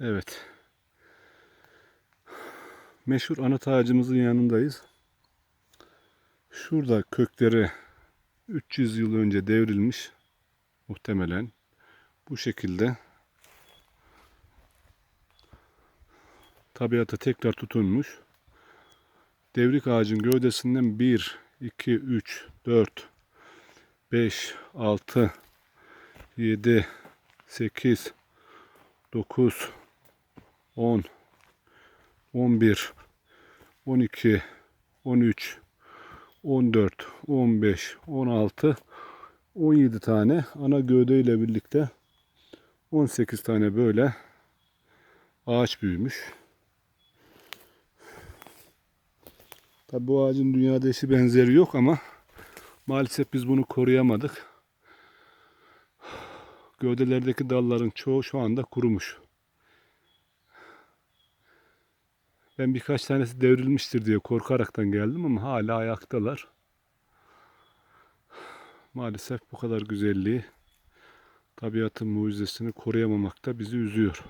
Evet. Meşhur anıt ağacımızın yanındayız. Şurada kökleri 300 yıl önce devrilmiş. Muhtemelen. Bu şekilde. Tabiata tekrar tutunmuş. Devrik ağacın gövdesinden 1, 2, 3, 4, 5, 6, 7, 8, 9, 10, 11, 12, 13, 14, 15, 16, 17 tane ana gövde ile birlikte 18 tane böyle ağaç büyümüş. Tabi bu ağacın dünyada eşi benzeri yok ama maalesef biz bunu koruyamadık. Gövdelerdeki dalların çoğu şu anda kurumuş. Ben birkaç tanesi devrilmiştir diye korkaraktan geldim ama hala ayaktalar. Maalesef bu kadar güzelliği, tabiatın mucizesini koruyamamak da bizi üzüyor.